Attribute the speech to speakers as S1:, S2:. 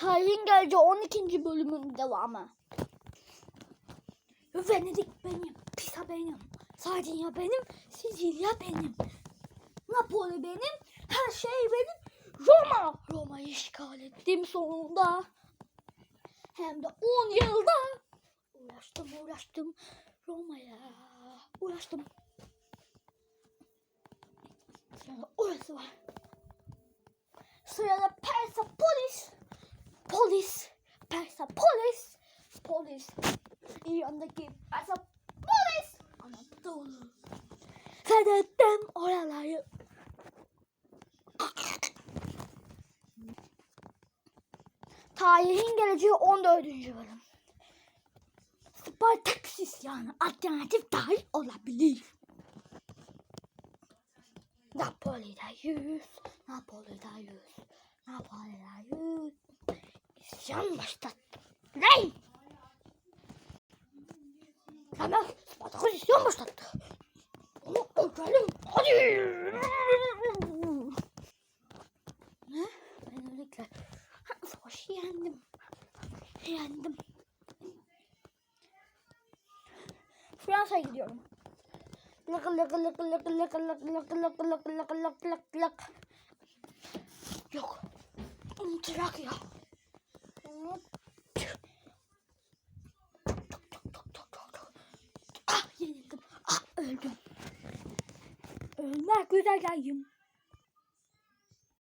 S1: Tarihin geleceği 12. bölümün devamı. Venedik benim, Pisa benim, Sardinya benim, Sicilya benim, Napoli benim, her şey benim, Roma. Roma'yı işgal ettim sonunda. Hem de 10 yılda. Uğraştım uğraştım Roma'ya uğraştım. Sonra orası var. Sırada Persepolis. Polis. Persepolis. Polis. İran'daki Persepolis. Anadolu. Fethettim oraları. Tarihin geleceği 14. bölüm. Spartaksis yani alternatif tarih olabilir. Napoli'de yüz, Napoli'de yüz, Napoli'de yüz. İsyan başlattım. Ne? Hemen Spartaküs isyan başlattı. Onu öldürelim. Hadi. Ne? Ben öylelikle savaşı yendim. Yendim. Fransa'ya gidiyorum. Lık lık lık lık lık lık lık lık lık lık lık lık lık. Yok. Trakya. Öldüm. Ölmek üzereyim.